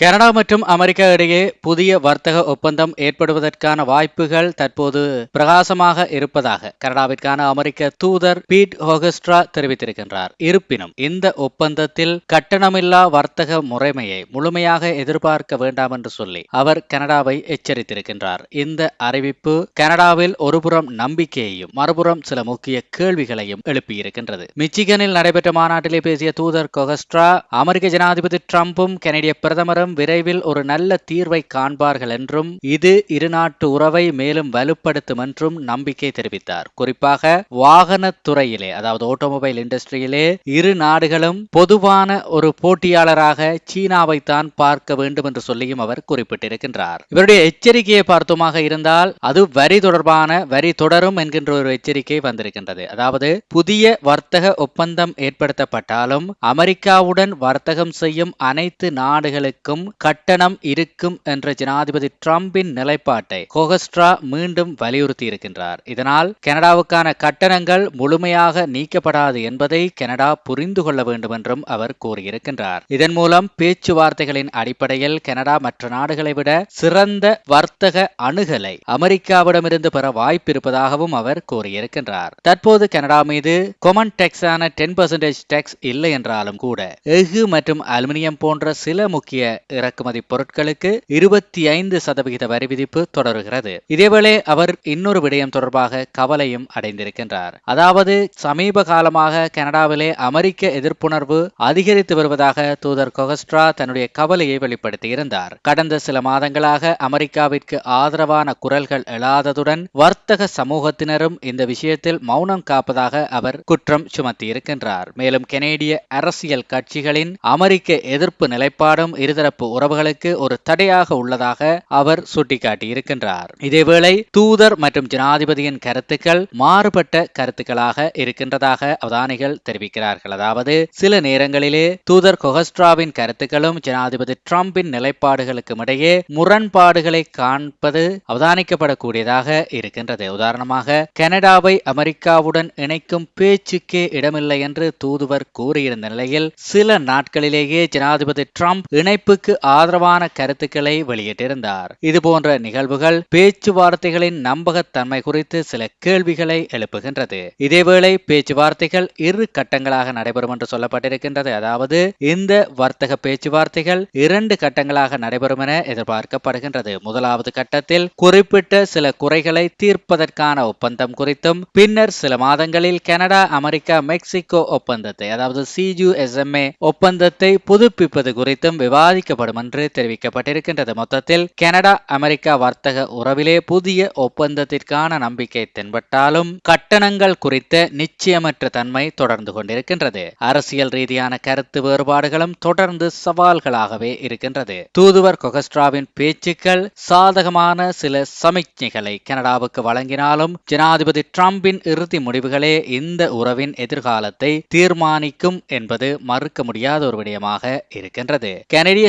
Canada மற்றும் America இடையே புதிய வர்த்தக ஒப்பந்தம் ஏற்படுவதற்கான வாய்ப்புகள் தற்போது பிரகாசமாக இருப்பதாக கனடாவிற்கான அமெரிக்க தூதர் பீட் ஹோகஸ்ட்ரா தெரிவித்திருக்கின்றார். இருப்பினும் இந்த ஒப்பந்தத்தில் கட்டணமில்லா வர்த்தக முறைமையை முழுமையாக எதிர்பார்க்க வேண்டாம் என்று சொல்லி அவர் கனடாவை எச்சரித்திருக்கின்றார். இந்த அறிவிப்பு கனடாவில் ஒருபுறம் நம்பிக்கையையும் மறுபுறம் சில முக்கிய கேள்விகளையும் எழுப்பியிருக்கின்றது. மிச்சிகனில் நடைபெற்ற மாநாட்டிலே பேசிய தூதர் கொகஸ்ட்ரா அமெரிக்க ஜனாதிபதி டிரம்பும் கனடிய பிரதமரும் விரைவில் ஒரு நல்ல தீர்வை காண்பார்கள் என்றும் இது இருநாட்டு உறவை மேலும் வலுப்படுத்தும் என்றும் நம்பிக்கை தெரிவித்தார். குறிப்பாக வாகன துறையிலே அதாவது ஆட்டோமொபைல் இண்டஸ்ட்ரியிலே இரு நாடுகளும் பொதுவான ஒரு போட்டியாளராக சீனாவை தான் பார்க்க வேண்டும் என்று சொல்லியும் அவர் குறிப்பிட்டிருக்கின்றார். இவருடைய எச்சரிக்கையை பார்த்தோமாக இருந்தால் அது வரி தொடர்பான வரி தொடரும் என்கின்ற ஒரு எச்சரிக்கை வந்திருக்கின்றது. அதாவது புதிய வர்த்தக ஒப்பந்தம் ஏற்படுத்தப்பட்டாலும் அமெரிக்காவுடன் வர்த்தகம் செய்யும் அனைத்து நாடுகளுக்கும் கட்டணம் இருக்கும் என்ற ஜனாதிபதி டிரம்பின் நிலைப்பாட்டை கோகஸ்ட்ரா மீண்டும் வலியுறுத்தி இருக்கின்றார் இதனால் கனடாவுக்கான கட்டணங்கள் முழுமையாக நீக்கப்படாது என்பதை கனடா புரிந்து கொள்ள வேண்டும் என்றும் அவர் கூறியிருக்கின்றார். இதன் மூலம் பேச்சுவார்த்தைகளின் அடிப்படையில் கனடா மற்ற நாடுகளை விட சிறந்த வர்த்தக அணுகலை அமெரிக்காவிடமிருந்து பெற வாய்ப்பு இருப்பதாகவும் அவர் கூறியிருக்கின்றார். தற்போது கனடா மீது கொமன் டெக்ஸான டென் பர்சன்டேஜ் டெக்ஸ் இல்லை என்றாலும் கூட எஃகு மற்றும் அலுமினியம் போன்ற சில முக்கிய இறக்குமதி பொருட்களுக்கு இருபத்தி ஐந்து சதவிகித வரி விதிப்பு தொடருகிறது. இதேவேளை அவர் இன்னொரு விடயம் தொடர்பாக கவலையும் அடைந்திருக்கின்றார். அதாவது சமீப காலமாக கனடாவிலே அமெரிக்க எதிர்ப்புணர்வு அதிகரித்து வருவதாக தூதர் கொகஸ்ட்ரா தன்னுடைய கவலையை வெளிப்படுத்தியிருந்தார். கடந்த சில மாதங்களாக அமெரிக்காவிற்கு ஆதரவான குரல்கள் எழாததுடன் வர்த்தக சமூகத்தினரும் இந்த விஷயத்தில் மௌனம் காப்பதாக அவர் குற்றம் சுமத்தியிருக்கின்றார். மேலும் கெனேடிய அரசியல் கட்சிகளின் அமெரிக்க எதிர்ப்பு நிலைப்பாடும் இருதரப்பு உறவுகளுக்கு ஒரு தடையாக உள்ளதாக அவர் சுட்டிக்காட்டியிருக்கின்றார். இதேவேளை தூதர் மற்றும் ஜனாதிபதியின் கருத்துக்கள் மாறுபட்ட கருத்துக்களாக இருக்கின்றதாக அவதானிகள் தெரிவிக்கிறார்கள். அதாவது சில நேரங்களிலே தூதர் கொஹஸ்ட்ராவின் கருத்துக்களும் ஜனாதிபதி டிரம்பின் நிலைப்பாடுகளுக்கும் இடையே முரண்பாடுகளை காண்பது அவதானிக்கப்படக்கூடியதாக இருக்கின்றது. உதாரணமாக கனடாவை அமெரிக்காவுடன் இணைக்கும் பேச்சுக்கே இடமில்லை என்று தூதுவர் கூறியிருந்த நிலையில் சில நாட்களிலேயே ஜனாதிபதி டிரம்ப் இணைப்புக்கு ஆதரவான கருத்துக்களை வெளியிட்டிருந்தார். இதுபோன்ற நிகழ்வுகள் பேச்சுவார்த்தைகளின் நம்பகத்தன்மை குறித்து சில கேள்விகளை எழுப்புகின்றது. இதேவேளை பேச்சுவார்த்தைகள் இரு கட்டங்களாக நடைபெறும் என்று சொல்லப்பட்டிருக்கின்றது. அதாவது இந்த வர்த்தக பேச்சுவார்த்தைகள் இரண்டு கட்டங்களாக நடைபெறும் என எதிர்பார்க்கப்படுகின்றது. முதலாவது கட்டத்தில் குறிப்பிட்ட சில குறைகளை தீர்ப்பதற்கான ஒப்பந்தம் குறித்தும் பின்னர் சில மாதங்களில் கனடா அமெரிக்கா மெக்சிகோ ஒப்பந்தத்தை அதாவது சிஜுஎஸ்எம்ஏ ஒப்பந்தத்தை புதுப்பிப்பது குறித்தும் விவாதிக்க விவாதிக்கப்படும் என்று தெரிவிக்கப்பட்டிருக்கின்றது. மொத்தத்தில் கனடா அமெரிக்கா வர்த்தக உறவிலே புதிய ஒப்பந்தத்திற்கான நம்பிக்கை தென்பட்டாலும் கட்டணங்கள் குறித்த நிச்சயமற்ற தன்மை தொடர்ந்து கொண்டிருக்கின்றது. அரசியல் ரீதியான கருத்து வேறுபாடுகளும் தொடர்ந்து சவால்களாகவே இருக்கின்றது. தூதுவர் கொகஸ்ட்ராவின் பேச்சுக்கள் சாதகமான சில சமிக்ஞைகளை கனடாவுக்கு வழங்கினாலும் ஜனாதிபதி டிரம்பின் இறுதி முடிவுகளே இந்த உறவின் எதிர்காலத்தை தீர்மானிக்கும் என்பது மறுக்க முடியாத ஒரு விடயமாக இருக்கின்றது. கனடிய